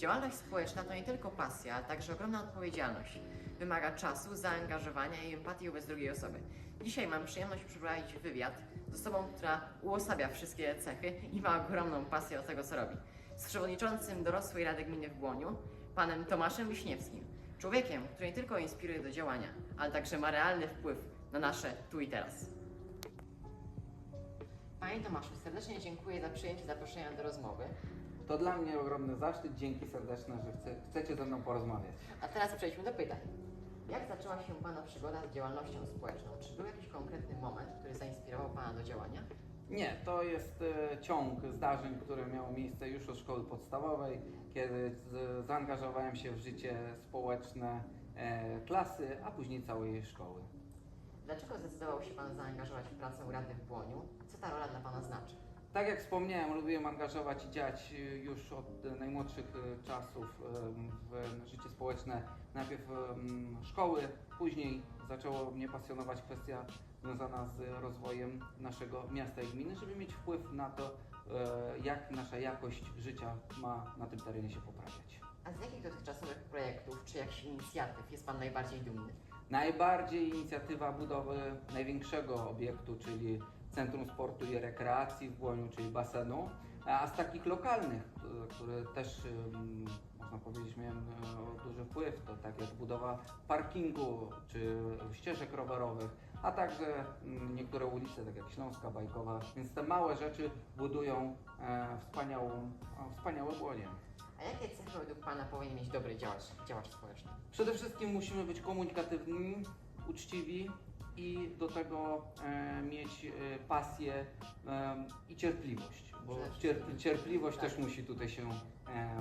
Działalność społeczna to nie tylko pasja, ale także ogromna odpowiedzialność. Wymaga czasu, zaangażowania i empatii wobec drugiej osoby. Dzisiaj mam przyjemność przeprowadzić wywiad z osobą, która uosabia wszystkie cechy i ma ogromną pasję do tego, co robi. Z przewodniczącym dorosłej Rady Gminy w Błoniu, panem Tomaszem Wiśniewskim. Człowiekiem, który nie tylko inspiruje do działania, ale także ma realny wpływ na nasze tu i teraz. Panie Tomaszu, serdecznie dziękuję za przyjęcie zaproszenia do rozmowy. To dla mnie ogromny zaszczyt. Dzięki serdeczne, że chce, chcecie ze mną porozmawiać. A teraz przejdźmy do pytań. Jak zaczęła się Pana przygoda z działalnością społeczną? Czy był jakiś konkretny moment, który zainspirował Pana do działania? Nie, to jest e, ciąg zdarzeń, które miało miejsce już od szkoły podstawowej, kiedy z, zaangażowałem się w życie społeczne e, klasy, a później całej szkoły. Dlaczego zdecydował się Pan zaangażować w pracę Rady w Błoniu? Co ta rola dla Pana znaczy? Tak jak wspomniałem, lubiłem angażować i działać e, już od e, najmłodszych e, czasów w życie społeczne. Najpierw szkoły, później zaczęło mnie pasjonować kwestia związana z rozwojem naszego miasta i gminy, żeby mieć wpływ na to, jak nasza jakość życia ma na tym terenie się poprawiać. A z jakich dotychczasowych projektów czy jakichś inicjatyw jest Pan najbardziej dumny? Najbardziej inicjatywa budowy największego obiektu, czyli Centrum Sportu i Rekreacji w Błoniu, czyli basenu, a z takich lokalnych, e, które też można powiedzieć miałem e, duży wpływ, to tak jak budowa parkingu czy ścieżek rowerowych, a także niektóre ulice, tak jak Śląska, Bajkowa, więc te małe rzeczy budują e, wspaniałą, wspaniałe Błonie. A jakie cechy według Pana powinien mieć dobry działacz, działacz społeczny? Przede wszystkim musimy być komunikatywni, uczciwi i do tego e, mieć e, pasję e, i cierpliwość, bo cierp- cierpliwość Tak. też musi tutaj się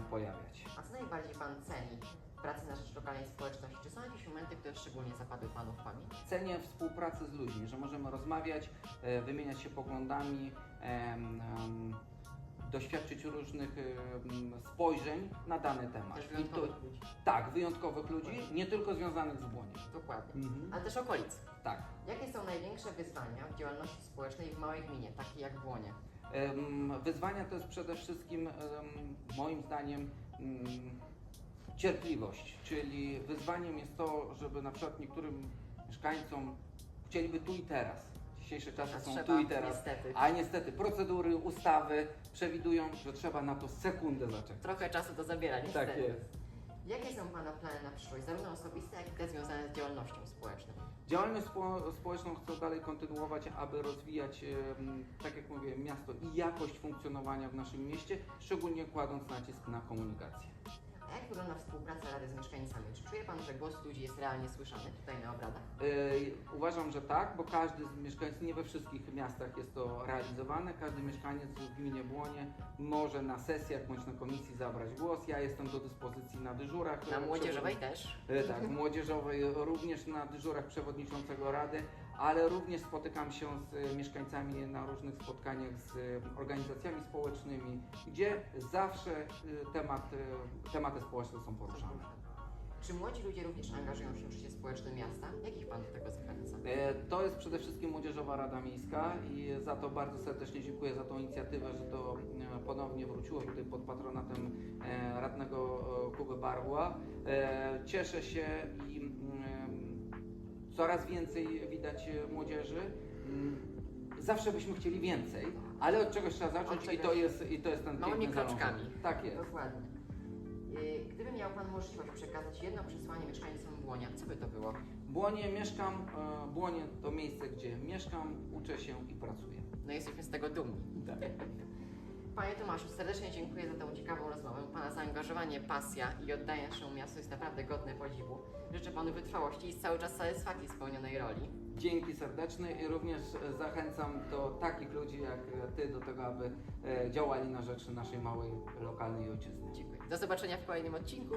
pojawiać. A co najbardziej Pan ceni w pracy na rzecz lokalnej społeczności? Czy są jakieś momenty, które szczególnie zapadły Panu w pamięć? Cenię współpracę z ludźmi, że możemy rozmawiać, wymieniać się poglądami, em, em, doświadczyć różnych spojrzeń na dany temat. Też I to, wyjątkowych ludzi. tak, wyjątkowych ludzi, nie tylko związanych z błoniem. Dokładnie. Mhm. Ale też okolic. Tak. Jakie są największe wyzwania w działalności społecznej w małej gminie, takiej jak Błonie? Wyzwania to jest przede wszystkim moim zdaniem em, cierpliwość, czyli wyzwaniem jest to, żeby na przykład niektórym mieszkańcom chcieliby tu i teraz. Dzisiejsze czasy A są trzeba, tu i teraz. niestety. A niestety procedury, ustawy przewidują, że trzeba na to sekundę zaczekać. Trochę czasu to zabiera, niestety. Tak jest. Jakie są Pana plany na przyszłość, zarówno osobiste, jak i te związane z działalnością społeczną? Działalność spo, społeczną chcę dalej kontynuować, aby rozwijać, tak jak mówię, miasto i jakość funkcjonowania w naszym mieście, szczególnie kładąc nacisk na komunikację. A jak wygląda współpraca Rady z mieszkańcami? Czy czuje Pan, że głos ludzi jest realnie słyszany tutaj na obradach? Yy, Uważam, że tak, bo każdy z mieszkańców, nie we wszystkich miastach jest to realizowane, każdy mieszkaniec w gminie Błonie może na sesjach bądź na komisji zabrać głos. Ja jestem do dyspozycji na dyżurach. Na e, młodzieżowej przewod- też? E, Tak, w młodzieżowej również na dyżurach przewodniczącego Rady, ale również spotykam się z e, mieszkańcami na różnych spotkaniach z e, organizacjami społecznymi, gdzie zawsze e, temat, tematy społeczne są poruszane. Czy młodzi ludzie również angażują się w życie społeczne miasta? Jakich Pan do tego zachęca? To jest przede wszystkim Młodzieżowa Rada Miejska i za to bardzo serdecznie dziękuję za tą inicjatywę, że to ponownie wróciło tutaj pod patronatem radnego Kuby Barła. Cieszę się i mm, coraz więcej widać e, młodzieży. Mm, Zawsze byśmy chcieli więcej, ale od czegoś trzeba zacząć Od i czegoś. to jest, i to jest ten Małymi kroczkami. Tak jest. Dokładnie. Yy, Gdyby miał Pan możliwość przekazać jedno przesłanie mieszkańcom Błonia, co by to było? Błonie mieszkam, e, Błonie to miejsce, gdzie mieszkam, uczę się i pracuję. No jesteśmy z tego dumni. Tak. Panie Tomaszu, serdecznie dziękuję za tę ciekawą rozmowę. Pana zaangażowanie, pasja i oddanie naszemu miastu jest naprawdę godne podziwu. Życzę Panu wytrwałości i cały czas satysfakcji spełnionej roli. Dzięki serdeczne i również e, zachęcam do takich ludzi jak e, Ty do tego, aby e, działali na rzecz naszej małej lokalnej ojczyzny. Dziękuję. Do zobaczenia w kolejnym odcinku.